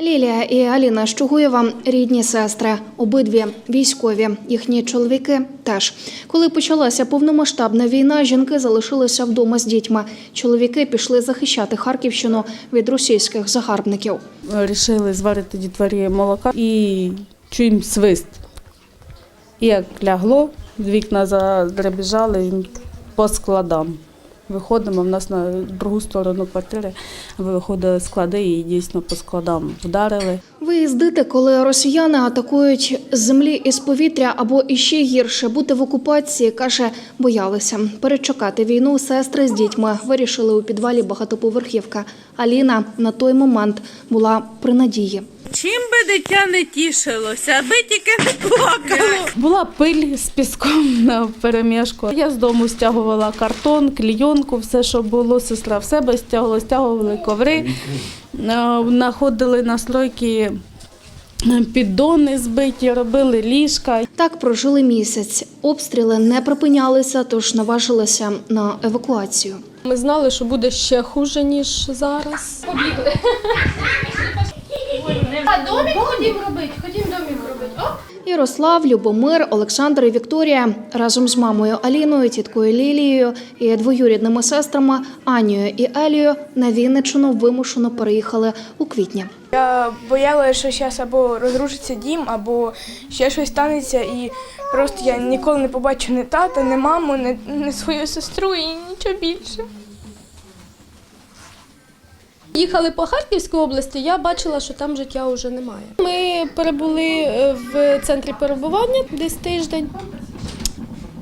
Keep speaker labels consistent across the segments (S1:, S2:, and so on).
S1: Лілія і Аліна Щугуєва – рідні сестри, обидві військові. Їхні чоловіки теж. Коли почалася повномасштабна війна, жінки залишилися вдома з дітьми. Чоловіки пішли захищати Харківщину від російських загарбників.
S2: Рішили зварити дітворі молока і чуємо свист. І як лягло, вікна задребіжали по складам. Виходимо, в нас на другу сторону квартири виходили склади і дійсно по складам вдарили.
S1: Виїздити, коли росіяни атакують з землі і з повітря або іще гірше бути в окупації, каже, боялися. Перечекати війну сестри з дітьми вирішили у підвалі багатоповерхівки. Аліна на той момент була при надії.
S3: Чим би дитя не тішилося, аби тільки не плакало.
S2: Була пиль з піском на перемішку. Я з дому стягувала картон, клійонку, все, що було. Сестра в себе стягувала, стягували коври, Е, знаходили на піддони збиті, робили ліжка.
S1: Так прожили місяць. Обстріли не припинялися, тож наважилися на евакуацію.
S4: Ми знали, що буде ще хуже, ніж зараз.
S5: А домик ходім робити, ходім домик робити.
S1: Ярослав, Любомир, Олександр і Вікторія разом з мамою Аліною, тіткою Лілією і двоюрідними сестрами Анією і Елією на Вінниччину вимушено переїхали у квітні.
S6: Я боялася, що зараз або розрушиться дім, або ще щось станеться, і просто я ніколи не побачу ні тата, ні маму, ні, ні свою сестру і нічого більше.
S4: Їхали по Харківській області, я бачила, що там життя вже немає. Ми перебули е, в центрі перебування десь тиждень.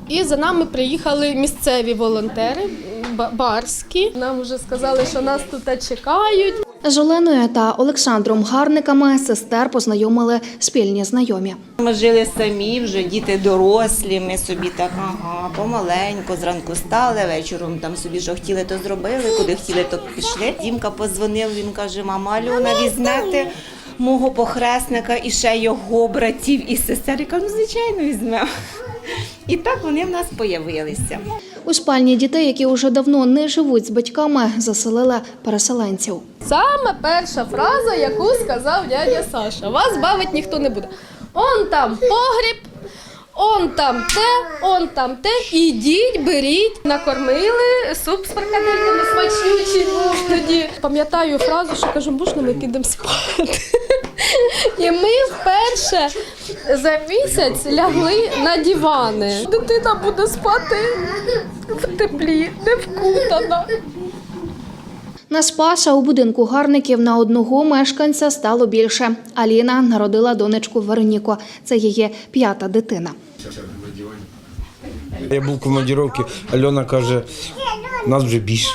S4: І за нами приїхали місцеві волонтери, ба- барські. Нам вже сказали, що нас тут чекають.
S1: З Оленою та Олександром Гарниками сестер познайомили спільні знайомі.
S7: Ми жили самі, вже діти дорослі. Ми собі так ага, помаленьку, зранку стали, вечором там собі що хотіли, то зробили, куди хотіли, то пішли. Дімка позвонив, він каже: Мама Альона, візьмете мого похресника і ще його братів і сестер. Я кажу, ну звичайно, візьмемо. І так вони в нас появилися.
S1: У спальні дітей, які уже давно не живуть з батьками, заселили переселенців.
S4: Саме перша фраза, яку сказав дядя Саша: вас бавить ніхто не буде. Он там погріб, он там те, он там те. Ідіть, беріть. Накормили суп з фрикадельками смачнючий був тоді. Пам'ятаю фразу, що кажу, можна ми підемо спати. І ми вперше за місяць лягли на дивани. Дитина буде спати в теплі, не вкутана.
S1: На Спаса у будинку гарників на одного мешканця стало більше. Аліна народила донечку Вероніку. Це її п'ята дитина.
S8: Я був в командировці, Альона каже, нас вже більше.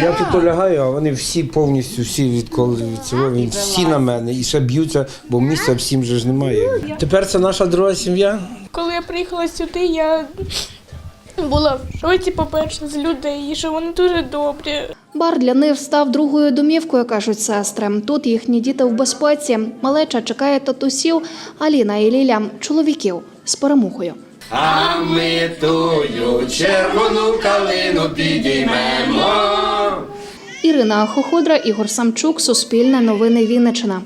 S8: Я тут лягаю, а вони всі повністю, всі відколи від цього, він всі на мене і ще б'ються, бо місця всім же ж немає. Тепер це наша друга сім'я.
S6: Коли я приїхала сюди, я була в шоці, по-перше, з людей, і що вони дуже добрі.
S1: Бар для них став другою домівкою, кажуть сестри. Тут їхні діти в безпеці. Малеча чекає татусів, Аліна і Ліля чоловіків з перемогою.
S9: А ми тую червону калину підіймемо.
S1: Ірина Хоходра, Ігор Самчук, Суспільне новини Вінниччина.